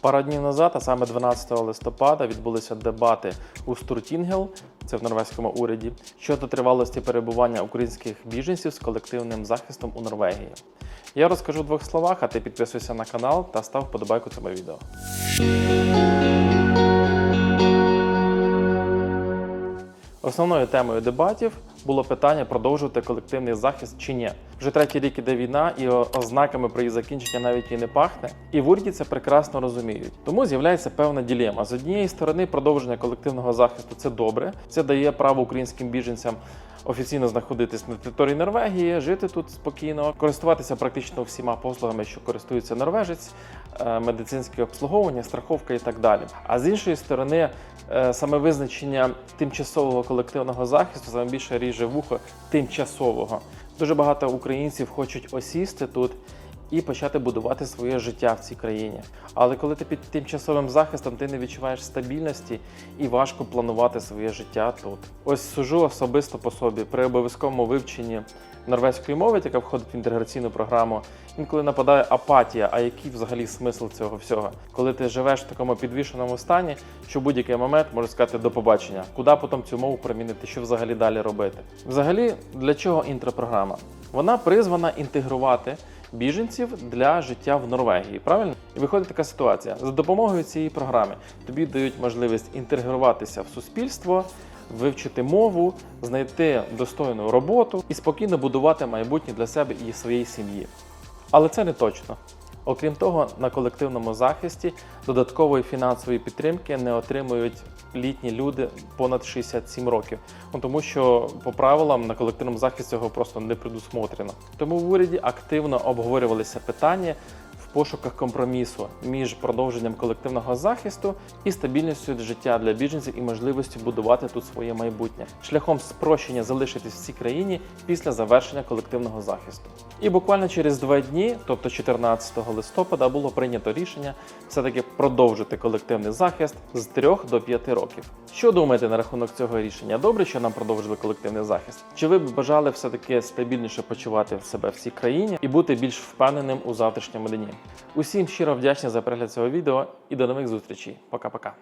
Пару днів назад, а саме 12 листопада, відбулися дебати у Стуртінгел, це в норвезькому уряді, щодо тривалості перебування українських біженців з колективним захистом у Норвегії. Я розкажу в двох словах, а ти підписуйся на канал та став вподобайку цьому відео. Основною темою дебатів було питання продовжувати колективний захист чи ні. Вже третій рік іде війна, і ознаками про її закінчення навіть і не пахне. І в уряді це прекрасно розуміють. Тому з'являється певна ділема. З однієї сторони, продовження колективного захисту це добре. Це дає право українським біженцям офіційно знаходитись на території Норвегії, жити тут спокійно, користуватися практично всіма послугами, що користується норвежець, е, медицинське обслуговування, страховка і так далі. А з іншої сторони, е, саме визначення тимчасового колективного захисту саме більше ріже вухо тимчасового. Дуже багато українців хочуть осісти тут. І почати будувати своє життя в цій країні. Але коли ти під тимчасовим захистом, ти не відчуваєш стабільності і важко планувати своє життя тут. Ось сужу особисто по собі при обов'язковому вивченні норвезької мови, яка входить в інтеграційну програму, інколи нападає апатія. А який взагалі смисл цього всього? Коли ти живеш в такому підвішеному стані, що будь-який момент можеш сказати до побачення, куди потім цю мову примінити, що взагалі далі робити? Взагалі, для чого інтропрограма? Вона призвана інтегрувати біженців для життя в Норвегії. Правильно? І виходить така ситуація. За допомогою цієї програми тобі дають можливість інтегруватися в суспільство, вивчити мову, знайти достойну роботу і спокійно будувати майбутнє для себе і своєї сім'ї. Але це не точно. Окрім того, на колективному захисті додаткової фінансової підтримки не отримують літні люди понад 67 років. Ну тому що по правилам на колективному захисті цього просто не предусмотрено. Тому в уряді активно обговорювалися питання пошуках компромісу між продовженням колективного захисту і стабільністю життя для біженців і можливістю будувати тут своє майбутнє шляхом спрощення залишитись в цій країні після завершення колективного захисту. І буквально через два дні, тобто 14 листопада, було прийнято рішення все-таки продовжити колективний захист з 3 до 5 років. Що думаєте на рахунок цього рішення? Добре, що нам продовжили колективний захист? Чи ви б бажали все-таки стабільніше почувати себе в цій країні і бути більш впевненим у завтрашньому дні? Усім щиро вдячні за перегляд цього відео і до нових зустрічей. Пока-пока.